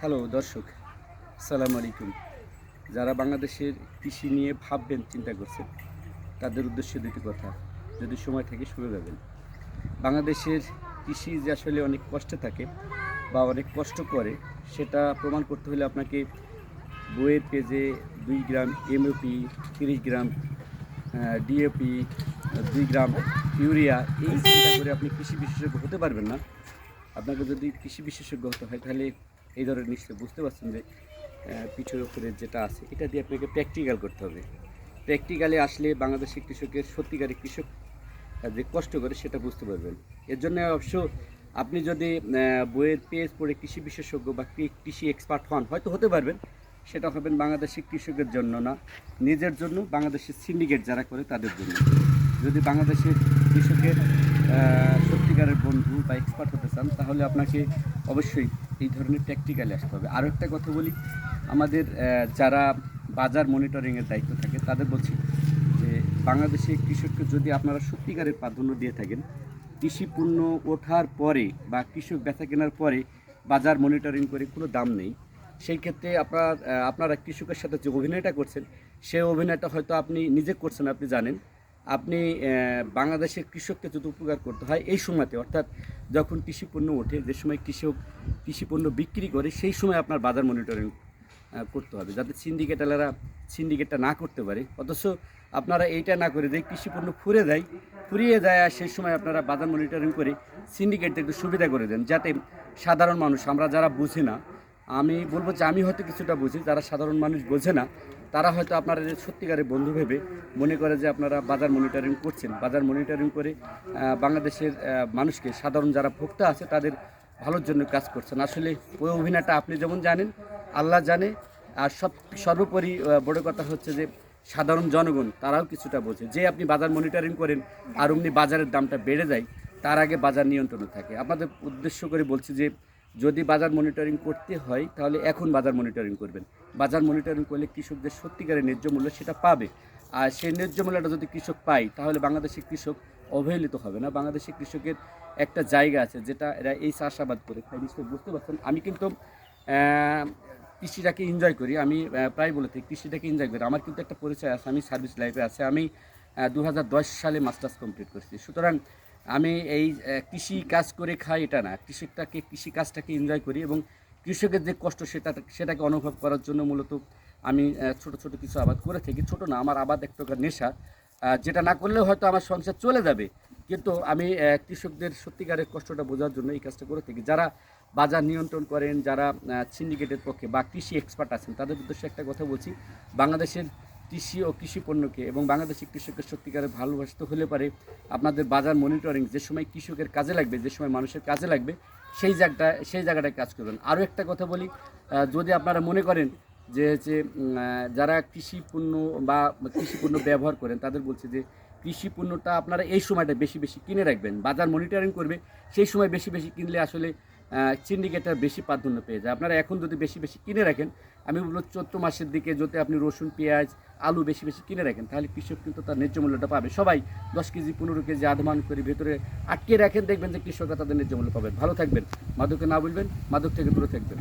Hello দর্শক। সালাম আলাইকুম। যারা বাংলাদেশের কৃষি নিয়ে ভাববেন, চিন্তা করছেন, তাদের উদ্দেশ্যে দুটি কথা। যদি সময় থাকে, শুনে যাবেন। বাংলাদেশের কৃষি যে আসলে অনেক কষ্টে থাকে বা অনেক কষ্ট করে, সেটা প্রমাণ করতে হলে আপনাকে বইয়ের পেজে দুই গ্রাম এমওপি তিরিশ গ্রাম ডিএপি দুই গ্রাম ইউরিয়া, এই চিন্তা করে আপনি কৃষি বিশেষজ্ঞ হতে পারবেন না। আপনাকে যদি কৃষি বিশেষজ্ঞ হতে হয়, তাহলে এই ধরনের নিশ্চয়ই বুঝতে পারছেন যে পিঠের উপরে যেটা আছে, এটা দিয়ে আপনাকে প্র্যাকটিক্যাল করতে হবে। প্র্যাকটিক্যালে আসলে বাংলাদেশের কৃষকের সত্যিকারের কৃষক যে কষ্ট করে সেটা বুঝতে পারবেন। এর জন্য অবশ্য আপনি যদি বইয়ের পেজ পড়ে কৃষি বিশেষজ্ঞ বা কৃষি এক্সপার্ট হন, হয়তো হতে পারবেন, সেটা হবেন বাংলাদেশের কৃষকের জন্য না, নিজের জন্য বাংলাদেশের সিন্ডিকেট যারা করে তাদের জন্য। যদি বাংলাদেশের কৃষকের সত্যিকারের বন্ধু বা এক্সপার্ট হতে চান, তাহলে আপনাকে অবশ্যই এই ধরনের প্র্যাকটিক্যালে আসতে হবে। আরও একটা কথা বলি, আমাদের যারা বাজার মনিটরিংয়ের দায়িত্ব থাকে, তাদের বলছি যে বাংলাদেশে কৃষককে যদি আপনারা সত্যিকারের প্রাধান্য দিয়ে থাকেন, কৃষি পণ্য ওঠার পরে বা কৃষক বেচা কেনার পরে বাজার মনিটরিং করে কোনো দাম নেই, সেই ক্ষেত্রে আপনার আপনারা কৃষকের সাথে যে অভিনয়টা করছেন সেই অভিনয়টা হয়তো আপনি নিজে করছেন, আপনি জানেন। আপনি বাংলাদেশের কৃষককে যদি উপকার করতে হয় এই সময়তে, অর্থাৎ যখন কৃষি পণ্য ওঠে, যে সময় কৃষক কৃষি পণ্য বিক্রি করে, সেই সময় আপনার বাজার মনিটরিং করতে হবে, যাতে সিন্ডিকেটালেরা সিন্ডিকেটটা না করতে পারে। অথচ আপনারা এইটা না করে যে কৃষি পণ্য ফুরে যায়, ফুরিয়ে যায় আর সেই সময় আপনারা বাজার মনিটরিং করে সিন্ডিকেটটা একটু সুবিধা করে দেন, যাতে সাধারণ মানুষ, আমরা যারা বুঝি না, আমি বলব যে আমি হয়তো কিছুটা বুঝি, যারা সাধারণ মানুষ বোঝে না তারা হয়তো আপনারা সত্যিকারের বন্ধু ভেবে মনে করে যে আপনারা বাজার মনিটরিং করছেন। বাজার মনিটরিং করে বাংলাদেশের মানুষকে, সাধারণ যারা ভোক্তা আছে তাদের ভালোর জন্য কাজ করছেন। আসলে ওই অভিনয়টা আপনি যেমন জানেন, আল্লাহ জানে। আর সব, সর্বোপরি বড় কথা হচ্ছে যে সাধারণ জনগণ, তারাও কিছুটা বোঝে। যে আপনি বাজার মনিটরিং করেন আর অমনি বাজারের দামটা বেড়ে যায়, তার আগে বাজার নিয়ন্ত্রণে থাকে। আপনাদের উদ্দেশ্য করে বলছি যে যদি বাজার মনিটরিং করতে হয়, তাহলে এখন বাজার মনিটরিং করবেন। বাজার মনিটরিং করলে কৃষকদের সত্যিকারের ন্যায্য মূল্য সেটা পাবে। আর সেই ন্যায্য মূল্যটা যদি কৃষক পায়, তাহলে বাংলাদেশের কৃষক অবহেলিত হবে না। বাংলাদেশের কৃষকের একটা জায়গা আছে, যেটা এরা এই চাষাবাদ করে। খায় নিশ্চয়ই বুঝতে পারছেন? আমি কিন্তু কৃষিটাকে এনজয় করি। আমি প্রায় বলে থাকি, কৃষিটাকে এনজয় করি। আমার কিন্তু একটা পরিচয় আছে, আমি সার্ভিস লাইফে আছে। আমি দু হাজার দশ সালে মাস্টার্স কমপ্লিট করছি। সুতরাং আমি এই কৃষি কাজ করে খাই এটা না। কৃষকটাকে, কৃষি কাজটাকে এনজয় করি এবং কৃষকের যে কষ্ট সেটা, সেটাকে অনুভব করার জন্য মূলত আমি ছোট ছোট কিছু আবাদ করে থাকি। ছোট না, আমার আবাদ এক প্রকার নেশা। যেটা না করলেও হয়তো আমার সংসার চলে যাবে। কিন্তু আমি কৃষকদের সত্যিকারের কষ্টটা বোঝার জন্য এই কাজটা করে থাকি। যারা বাজার নিয়ন্ত্রণ করেন, যারা সিন্ডিকেটের পক্ষে বা কৃষি এক্সপার্ট আছেন, তাদের উদ্দেশ্যে একটা কথা বলছি। বাংলাদেশের কৃষি ও কৃষি পণ্যকে এবং বাংলাদেশের কৃষকের সত্যিকারের ভালোবাসতে হলে পারে আপনাদের বাজার মনিটরিং যে সময় কৃষকের কাজে লাগবে, যে সময় মানুষের কাজে লাগবে, সেই জায়গাটা, সেই জায়গাটায় কাজ করবেন আরও একটা কথা বলি যদি আপনারা মনে করেন যে হচ্ছে যারা কৃষি পণ্য বা কৃষি পণ্য ব্যবহার করেন, তাদের বলছে যে, কৃষি পণ্যটা আপনারা এই সময়টা বেশি বেশি কিনে রাখবেন। বাজার মনিটরিং করবে, সেই সময় বেশি বেশি কিনলে আসলে সিন্ডিকেটার বেশি প্রাধান্য পেয়ে যায়। আপনারা এখন যদি বেশি বেশি কিনে রাখেন, আমি বলব চৈত্র মাসের দিকে যদি আপনি রসুন, পেঁয়াজ, আলু বেশি বেশি কিনে রাখেন, তাহলে কৃষক কিন্তু তার ন্যায্য মূল্যটা পাবে। সবাই দশ কেজি, পনেরো কেজি আধমান করে ভেতরে আটকে রাখেন, দেখবেন যে কৃষকরা তাদের ন্যায্য মূল্য পাবেন। ভালো থাকবেন। মাদককে না বলবেন মাদক থেকে দূরে থাকবেন।